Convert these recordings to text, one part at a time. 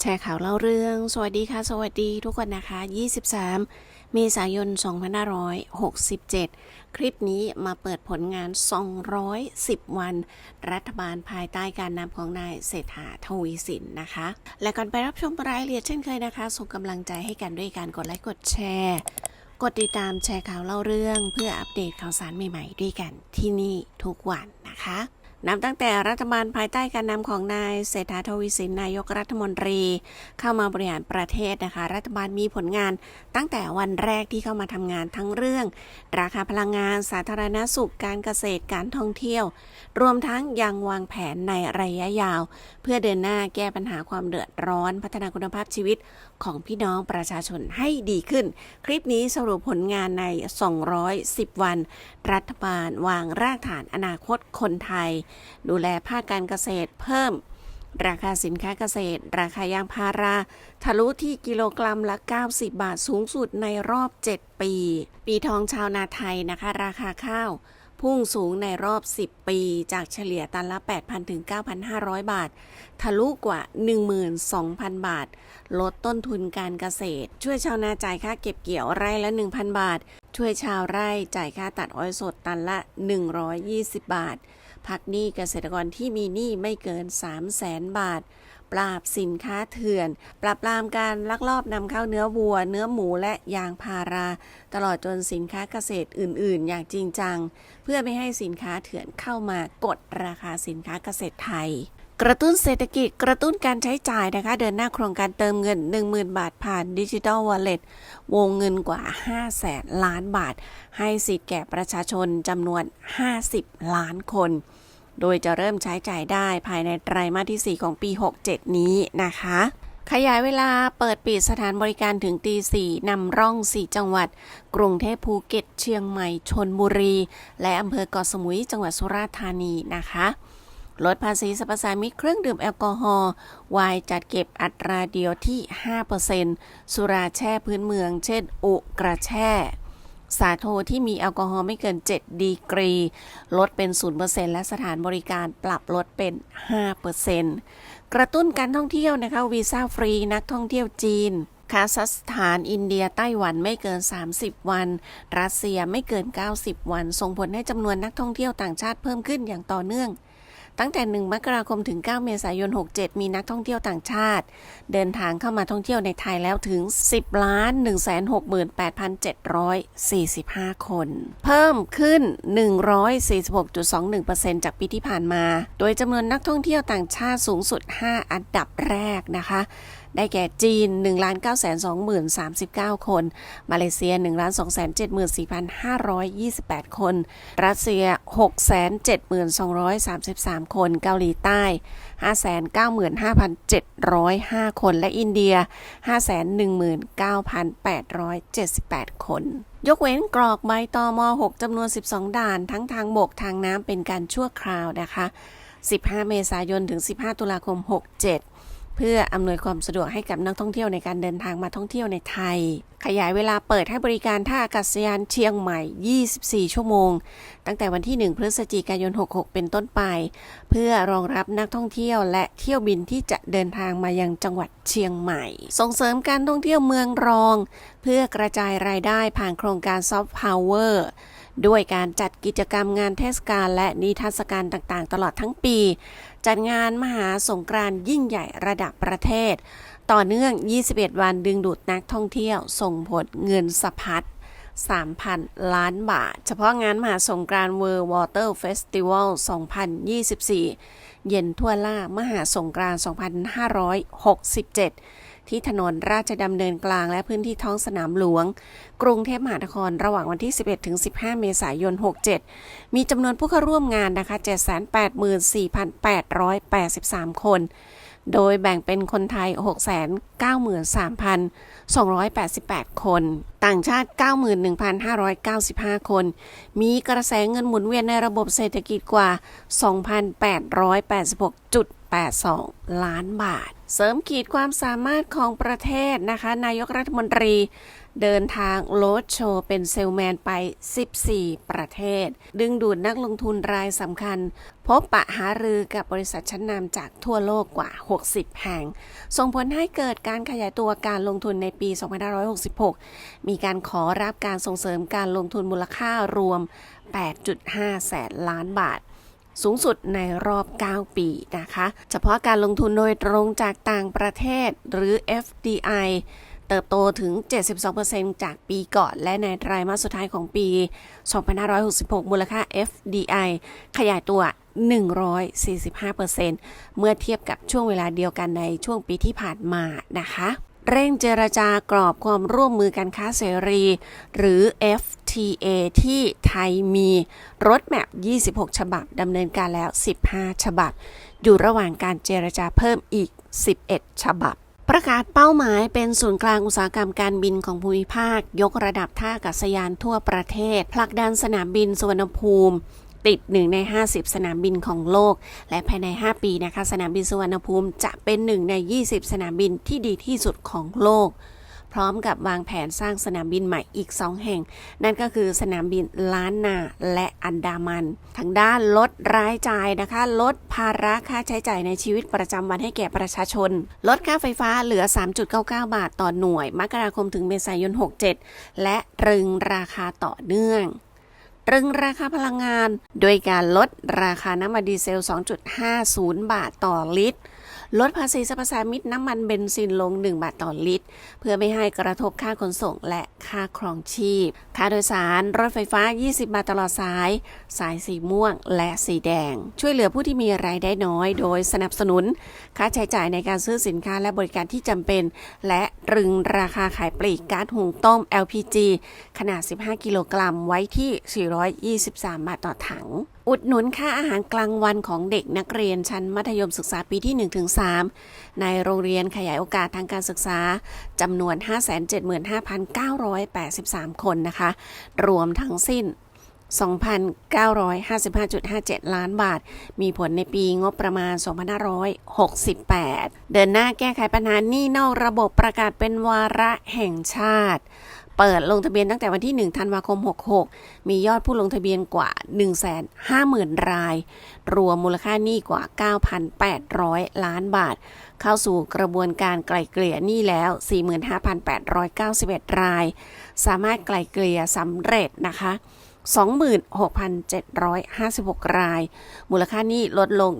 แชร์ข่าวเล่าเรื่อง สวัสดีค่ะ สวัสดีทุกคนนะคะ 23 เมษายน 2567 คลิปนี้มาเปิดผลงาน 210 วัน รัฐบาลภายใต้การนำของนายเศรษฐาทวีสินนะคะ และก่อนไปรับชมรายละเอียดเช่นเคยนะคะ ส่งกำลังใจให้กันด้วยการกดไลค์กดแชร์ กดติดตามแชร์ข่าวเล่าเรื่อง เพื่ออัปเดตข่าวสารใหม่ๆ ด้วยกันที่นี่ทุกวันนะคะ นับตั้งแต่รัฐบาลภายใต้การนำของนายเศรษฐาทวีสินนายกรัฐมนตรี เข้ามาบริหารประเทศนะคะ รัฐบาลมีผลงานตั้งแต่วันแรกที่เข้ามาทำงานทั้งเรื่อง ราคาพลังงานสาธารณสุขการเกษตรการท่องเที่ยว รวมทั้งยังวางแผนในระยะยาว เพื่อเดินหน้าแก้ปัญหาความเดือดร้อน พัฒนาคุณภาพชีวิตของพี่น้องประชาชนให้ดีขึ้น คลิปนี้สรุปผลงานใน 210 วัน รัฐบาลวางรากฐานอนาคตคนไทยดูแลภาคการเกษตรเพิ่ม ราคาสินค้าเกษตร ราคายางพารา ทะลุที่กิโลกรัมละ 90 บาทสูงสุดในรอบ 7 ปี ปีทองชาวนาไทยนะคะ ราคาข้าวพุ่งสูงในรอบ 10 ปี จากเฉลี่ยตันละ 8,000 ถึง 9,500 บาท ทะลุกว่า 12,000 บาท ลดต้นทุนการเกษตร ช่วยชาวนาจ่ายค่าเก็บเกี่ยวไร่ละ 1,000 บาท ช่วยชาวไร่จ่ายค่าตัดอ้อยสดตันละ 120 บาท พักหนี้เกษตรกรที่มีหนี้ไม่เกิน 3 0 0แสนบาท ปราบสินค้าเถื่อน ปราบปรามการลักลอบนำเข้าเนื้อวัว เนื้อหมูและยางพารา ตลอดจนสินค้าเกษตรอื่น ๆ อย่างจริงจัง เพื่อไม่ให้สินค้าเถื่อนเข้ามากดราคาสินค้าเกษตรไทยกระตุ้นเศรษฐกิจกระตุ้นการใช้จ่ายนะคะ เดินหน้าโครงการเติมเงิน 10,000 บาทผ่านดิจิ t a ลวอลเล็ตวงเงินกว่า 5 แสนล้านบาท ให้สิทธิ์แก่ประชาชนจำนวน 50 ล้านคน โดยจะเริ่มใช้จ่ายได้ภายในไตรมาสที่ 4 ของปี 67 นี้นะคะ ขยายเวลาเปิดปิดสถานบริการถึงตี4นำร่อง 4 จังหวัด กรุงเทพภูเก็ต เชียงใหม่ชนบุรี และอำเภอเกาะสมุยจังหวัดสุราษฎร์ธานีนะคะลดภาษีสรรพสามิตเครื่องดื่มแอลกอฮอล์วน์จัดเก็บอัตราเดียวที่ 5%สุราแช่พื้นเมือง เช่น อุกระแช่ สาโทที่มีแอลกอฮอล์ไม่เกิน 7 ดีกรี ลดเป็น 0%และสถานบริการปรับลดเป็น 5%กระตุ้นการท่องเที่ยวนะคะวีซ่าฟรีนักท่องเที่ยวจีนคาซัคสถานอินเดียไต้หวันไม่เกิน 30 วัน รัสเซียไม่เกิน 90 วัน ส่งผลให้จำนวนนักท่องเที่ยวต่างชาติเพิ่มขึ้นอย่างต่อเนื่อง ตั้งแต่ 1 มกราคมถึง 9 เมษายน 67 มีนักท่องเที่ยวต่างชาติ เดินทางเข้ามาท่องเที่ยวในไทยแล้วถึง 10ล้าน168,745 คน เพิ่มขึ้น 146.21%จากปีที่ผ่านมา โดยจำนวนนักท่องเที่ยวต่างชาติสูงสุด 5 อันดับแรกนะคะ ได้แก่จีน 1 9 2 0 3 9 คน มาเลเซีย 1 2 7 4 5 2 8 คน รัสเซีย 6 7 2 3 3 คน เกาหลีใต้ 595,705 คน และอินเดีย 519,878 คนยกเว้นกรอกใบตอม6จำนวน 12 ด่าน ทั้งทางบกทางน้ำเป็นการชั่วคราวนะคะ 15 เมษายน ถึง 15 ตุลาคม 67 เพื่ออำนวยความสะดวกให้กับนักท่องเที่ยวในการเดินทางมาท่องเที่ยวในไทย ขยายเวลาเปิดให้บริการท่าอากาศยานเชียงใหม่ 24 ชั่วโมง ตั้งแต่วันที่ 1 พฤศจิกายน 66 เป็นต้นไป เพื่อรองรับนักท่องเที่ยวและเที่ยวบินที่จะเดินทางมายังจังหวัดเชียงใหม่ ส่งเสริมการท่องเที่ยวเมืองรอง เพื่อกระจายรายได้ผ่านโครงการซอฟต์พาวเวอร์ด้วยการจัดกิจกรรมงานเทศกาลและนิทรรศการต่างๆ ตลอดทั้งปี จัดงานมหาสงกรานต์ยิ่งใหญ่ระดับประเทศ ต่อเนื่อง 21 วันดึงดูดนักท่องเที่ยว ส่งผลเงินสะพัด3,000 ล้านบาท เฉพาะงานมหาสงกรานต์ World Water Festival 2024 เย็นทั่วล่ามหาสงกรานต์ 2567 ที่ถนนราชดำเนินกลางและพื้นที่ท้องสนามหลวง กรุงเทพมหานครระหว่างวันที่ 11 ถึง 15 เมษายน 67 มีจำนวนผู้เข้าร่วมงานนะคะ 784,883 คน โดยแบ่งเป็นคนไทย 693,288 คน ต่างชาติ 91,595 คน มีกระแสเงินหมุนเวียนในระบบเศรษฐกิจกว่า 2,886.8 1.82ล้านบาท เสริมขีดความสามารถของประเทศนะคะ นายกรัฐมนตรี เดินทางโลดโชว์เป็นเซลแมนไป 14 ประเทศ ดึงดูดนักลงทุนรายสำคัญ พบปะหารือกับบริษัทชั้นนำจากทั่วโลกกว่า 60 แห่ง ส่งผลให้เกิดการขยายตัวการลงทุนในปี 2566 มีการขอรับการส่งเสริมการลงทุนมูลค่ารวม 8.5 แสนล้านบาทสูงสุดในรอบ 9 ปีนะคะ เฉพาะการลงทุนโดยตรงจากต่างประเทศหรือ FDI เติบโตถึง 72%จากปีก่อน และในไตรมาสสุดท้ายของปี 2566 มูลค่า FDI ขยายตัว 145%เมื่อเทียบกับช่วงเวลาเดียวกันในช่วงปีที่ผ่านมานะคะเร่งเจรจากรอบความร่วมมือการค้าเสรี หรือ FTA ที่ไทยมีรถแมพ 26 ฉบับดำเนินการแล้ว 15 ฉบับ อยู่ระหว่างการเจรจาเพิ่มอีก 11 ฉบับ ประกาศเป้าหมายเป็นศูนย์กลางอุตสาหกรรมการบินของภูมิภาค ยกระดับท่าอากาศยานทั่วประเทศ ผลักดันสนามบินสุวรรณภูมิ ติด1ใน 50 สนามบินของโลก และภายใน 5 ปีนะคะ สนามบินสุวรรณภูมิจะเป็น1ใน 20 สนามบินที่ดีที่สุดของโลก ร้อมกับวางแผนสร้างสนามบินใหม่อีก 2 แห่ง นั่นก็คือสนามบินล้านนาและอันดามัน ทางด้านลดรายจ่ายนะคะ ลดภาระค่าใช้จ่ายในชีวิตประจำวันให้แก่ประชาชน ลดค่าไฟฟ้าเหลือ 3.99 บาทต่อหน่วย มกราคมถึงเมษายน 67 และตรึงราคาต่อเนื่องตรึงราคาพลังงาน โดยการลดราคาน้ำมันดีเซล 2.50 บาทต่อลิตร ลดภาษีสรรพสามิตน้ำมันเบนซินลง 1 บาทต่อลิตร เพื่อไม่ให้กระทบค่าขนส่งและค่าครองชีพ ค่าโดยสารรถไฟฟ้า 20 บาทตลอดสาย สายสีม่วงและสีแดง ช่วยเหลือผู้ที่มีรายได้น้อย โดยสนับสนุน ค่าใช้จ่ายในการซื้อสินค้าและบริการที่จำเป็น และรึงราคาขายปลีกก๊าซหุงต้ม LPG ขนาด 15 กิโลกรัมไว้ที่ 423 บาทต่อถัง อุดหนุนค่าอาหารกลางวันของเด็กนักเรียนชั้นมัธยมศึกษาปีที่ 1-3 ในโรงเรียนขยายโอกาสทางการศึกษาจำนวน 575,983 คนนะคะ รวมทั้งสิ้น 2,955.57 ล้านบาท มีผลในปีงบประมาณ 2568 เดินหน้าแก้ไขปัญหาหนี้นอกระบบประกาศเป็นวาระแห่งชาติ เปิดลงทะเบียนตั้งแต่วันที่ 1 ธันวาคม 66 มียอดผู้ลงทะเบียนกว่า 150,000 ราย รวมมูลค่าหนี้กว่า 9,800 ล้านบาท เข้าสู่กระบวนการไกล่เกลี่ยหนี้แล้ว 45,891 ราย สามารถไกล่เกลี่ยสำเร็จนะคะ26,756 ราย มูลค่านี้ลดลง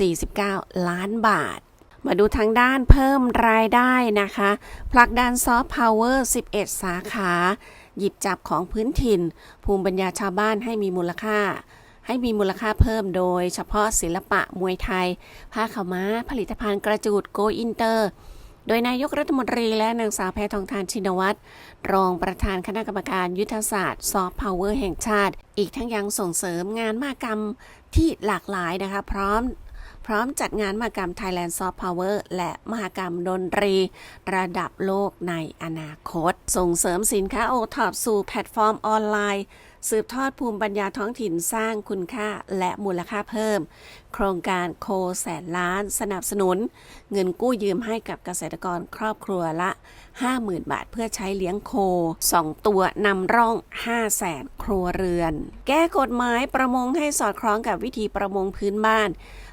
1,049 ล้านบาท มาดูทางด้านเพิ่มรายได้นะคะผลักดันซอฟต์พาวเวอร์11 สาขา หยิบจับของพื้นถิ่น ภูมิปัญญาชาวบ้านให้มีมูลค่า ให้มีมูลค่าเพิ่มโดยเฉพาะศิลปะมวยไทย ผ้าขาวม้า ผลิตภัณฑ์กระจูดโกอินเตอร์ โดยนายกรัฐมนตรีและนางสาวแพทองทานชินวัตรรองประธานคณะกรรมการยุทธศาสตร์ซอฟต์พาวเวอร์แห่งชาติ อีกทั้งยังส่งเสริมงานมากรรมที่หลากหลายนะคะ พร้อม ร้อมจัดงานมหกรรม Thailand Soft Power และมหกรรมดนตรี ระดับโลกในอนาคต ส่งเสริมสินค้าโอท็อปสู่แพลตฟอร์มออนไลน์ สืบทอดภูมิปัญญาท้องถิ่นสร้างคุณค่าและมูลค่าเพิ่ม โครงการโคแสนล้าน สนับสนุน เงินกู้ยืมให้กับเกษตรกรครอบครัวละ 50,000 บาทเพื่อใช้เลี้ยงโค 2 ตัวนำร่อง 5 แสนครัวเรือน แก้กฎหมายประมงให้สอดคล้องกับวิธีประมงพื้นบ้าน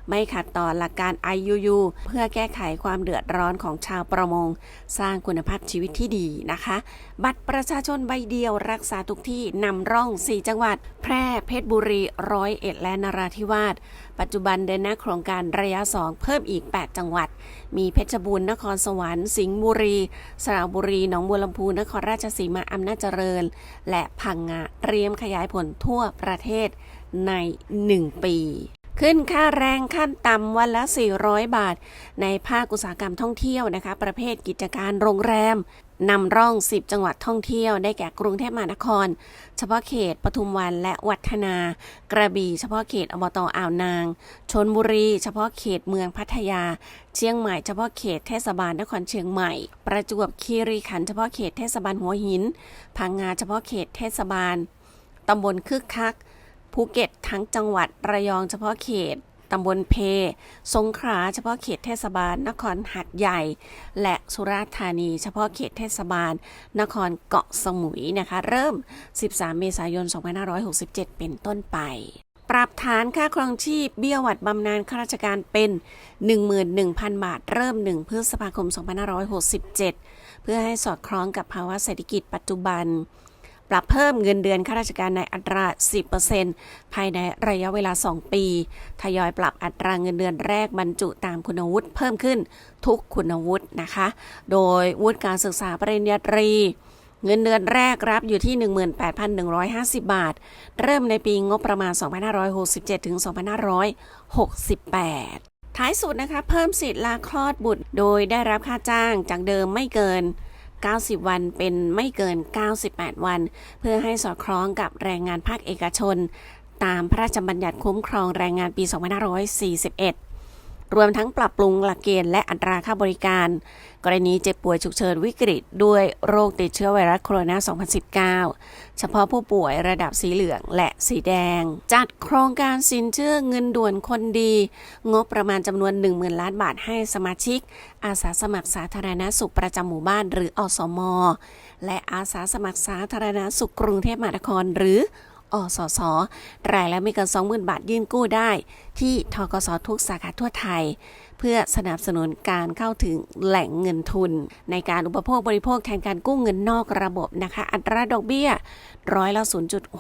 ไม่ขัดต่อหลักการ IUU เพื่อแก้ไขความเดือดร้อนของชาวประมง สร้างคุณภาพชีวิตที่ดีนะคะ บัตรประชาชนใบเดียวรักษาทุกที่นำร่อง 4 จังหวัด แพร่เพชรบุรีร้อยเอ็ดและนราธิวาสปัจจุบันเดินหน้าโครงการระยะ 2 เพิ่มอีก 8 จังหวัด มีเพชรบูรณ์นครสวรรค์สิงห์บุรี สระบุรีหนองบัวลำพูนครราชสีมาอำนาจเจริญ และพังงาเตรียมขยายผลทั่วประเทศใน 1 ปี ขึ้นค่าแรงขั้นต่ำวันละ 400 บาท ในภาคอุตสาหกรรมท่องเที่ยวนะคะ ประเภทกิจการโรงแรมนำร่อง 10 จังหวัดท่องเที่ยวได้แก่กรุงเทพมหานคร เฉพาะเขตปทุมวันและวัฒนา กระบี่เฉพาะเขตอบตอ่าวนาง ชนบุรี เฉพาะเขตเมืองพัทยา เชียงใหม่เฉพาะเขตเทศบาลนครเชียงใหม่ ประจวบคีรีขันธ์เฉพาะเขตเทศบาลหัวหิน พังงาเฉพาะเขตเทศบาลตำบลคึกคัก ภูเก็ตทั้งจังหวัดระยองเฉพาะเขตตำบลเพ สงขลาเฉพาะเขตเทศบาล นครหัดใหญ่ และสุราษฎร์ธานี เฉพาะเขตเทศบาล นครเกาะสมุยนะคะ เริ่ม 13 เมษายน 2567 เป็นต้นไป ปรับฐานค่าครองชีพเบี้ยหวัดบำนาญข้าราชการเป็น 11,000 บาท เริ่ม 1 พฤษภาคม 2567 เพื่อให้สอดคล้องกับภาวะเศรษฐกิจปัจจุบัน ปรับเพิ่มเงินเดือนข้าราชการในอัตรา 10%ภายในระยะเวลา 2 ปี ทยอยปรับอัตราเงินเดือนแรกบรรจุตามคุณวุฒิเพิ่มขึ้นทุกคุณวุฒินะคะ โดยวุฒิการศึกษาปริญญาตรีเงินเดือนแรกรับอยู่ที่ 18,150 บาท เริ่มในปีงบประมาณ 2567 ถึง 2568 ท้ายสุดนะคะ เพิ่มสิทธิ์ลาคลอดบุตร โดยได้รับค่าจ้างจากเดิมไม่เกิน 90 วันเป็นไม่เกิน 98 วัน เพื่อให้สอดคล้องกับแรงงานภาคเอกชน ตามพระราชบัญญัติคุ้มครองแรงงานปี 2541 รวมทั้งปรับปรุงหลักเกณฑ์และอัตราค่าบริการ กรณีเจ็บป่วยฉุกเฉินวิกฤต ด้วยโรคติดเชื้อไวรัสโคโรนา 2019 เฉพาะผู้ป่วยระดับสีเหลืองและสีแดง จัดโครงการสินเชื่อเงินด่วนคนดี งบประมาณจำนวน 10,000 ล้านบาทให้สมาชิก อาสาสมัครสาธารณสุขประจำหมู่บ้านหรืออสม และอาสาสมัครสาธารณสุขกรุงเทพมหานครหรือ อสสรายละไม่เกิน20,000 บาทยื่นกู้ได้ ที่ทกสทุกสาขาทั่วไทย เพื่อสนับสนุนการเข้าถึงแหล่งเงินทุน ในการอุปโภคบริโภคแทนการกู้เงินนอกระบบนะคะ อัตราดอกเบี้ยร้อยละ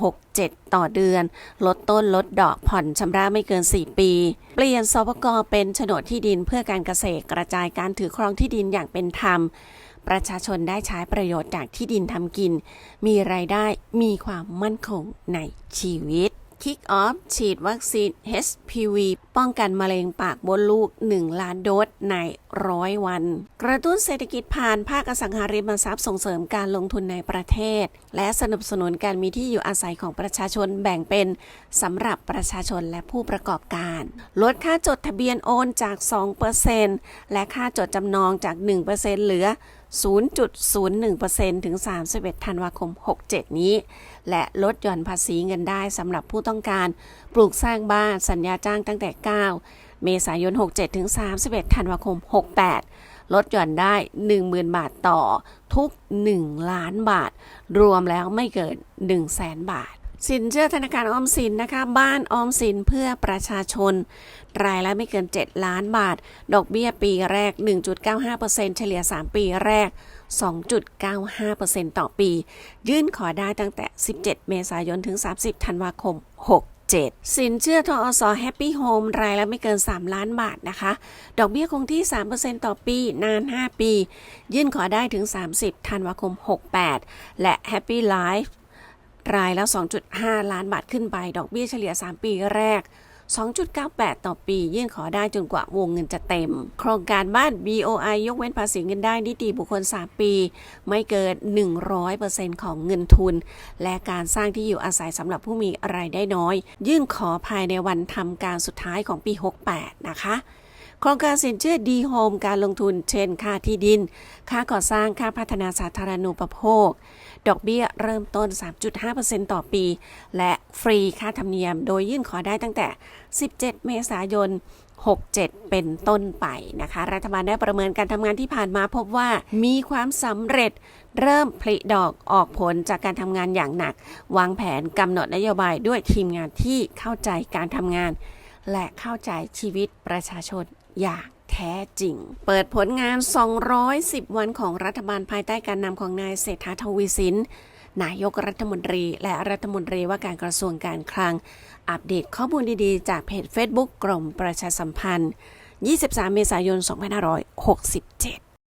0.67 ต่อเดือน ลดต้นลดดอกผ่อนชำระไม่เกิน 4 ปี เปลี่ยนสปกเป็นโฉนดที่ดินเพื่อการเกษตรกระจายการถือครองที่ดินอย่างเป็นธรรม ประชาชนได้ใช้ประโยชน์จากที่ดินทำกิน มีรายได้มีความมั่นคงในชีวิต Kick Off ฉีดวัคซีน HPV ป้องกันมะเร็งปากมดลูก 1 ล้านโดสในร้อยวัน กระตุ้นเศรษฐกิจผ่านภาคอสังหาริมทรัพย์ส่งเสริมการลงทุนในประเทศ และสนับสนุนการมีที่อยู่อาศัยของประชาชนแบ่งเป็นสำหรับประชาชนและผู้ประกอบการ ลดค่าจดทะเบียนโอนจาก 2%และค่าจดจำนองจาก 1%เหลือ 0.01%ถึง 31 ธันวาคม 67 นี้ และลดหย่อนภาษีเงินได้สำหรับผู้ต้องการปลูกสร้างบ้านสัญญาจ้างตั้งแต่ 9 เมษายน 67 ถึง 31 ธันวาคม 68 ลดหย่อนได้ 10,000 บาทต่อทุก 1 ล้านบาท รวมแล้วไม่เกิน 1 0 0 0 0แสนบาท สินเชื่อธนาคารออมสินนะคะ บ้านออมสินเพื่อประชาชน รายละไม่เกิน 7 ล้านบาท ดอกเบี้ยปีแรก 1.95%เฉลี่ย 3 ปีแรก 2.95%ต่อปี ยื่นขอได้ตั้งแต่ 17 เมษายนถึง 30 ธันวาคม 67สินเชื่อทอสแฮปปี้โฮมรายละไม่เกิน 3 ล้านบาทนะคะ ดอกเบี้ยคงที่ 3%ต่อปี นาน 5 ปี ยื่นขอได้ถึง 30 ธันวาคม 68 และ Happy Life รายละ 2.5 ล้านบาทขึ้นไปดอกเบี้ยเฉลี่ย 3 ปีแรก 2.98 ต่อปี ยื่นขอได้จนกว่าวงเงินจะเต็ม โครงการบ้าน BOI ยกเว้นภาษีเงินได้นิติบุคคล 3 ปี ไม่เกิน 100%ของเงินทุน และการสร้างที่อยู่อาศัยสำหรับผู้มีรายได้น้อย ยื่นขอภายในวันทำการสุดท้ายของปี 68 นะคะ โครงการสินเชื่อดีโฮมการลงทุนเช่นค่าที่ดิน ค่าก่อสร้างค่าพัฒนาสาธารณูปโภค ดอกเบี้ยเริ่มต้น 3.5%ต่อปี และฟรีค่าธรรมเนียม โดยยื่นขอได้ตั้งแต่ 17 เมษายน 67 เป็นต้นไปนะคะ รัฐบาลได้ประเมินการทำงานที่ผ่านมาพบว่ามีความสำเร็จเริ่มผลิดอกออกผลจากการทำงานอย่างหนัก วางแผนกำหนดนโยบายด้วยทีมงานที่เข้าใจการทำงาน และเข้าใจชีวิตประชาชน อย่างแท้จริง เปิดผลงาน 210 วันของรัฐบาลภายใต้การนำของนายเศรษฐาทวีสิน นายกรัฐมนตรี และรัฐมนตรีว่าการกระทรวงการคลัง อัปเดตข้อมูลดีๆ จากเพจ Facebook กรมประชาสัมพันธ์ 23 เมษายน 2567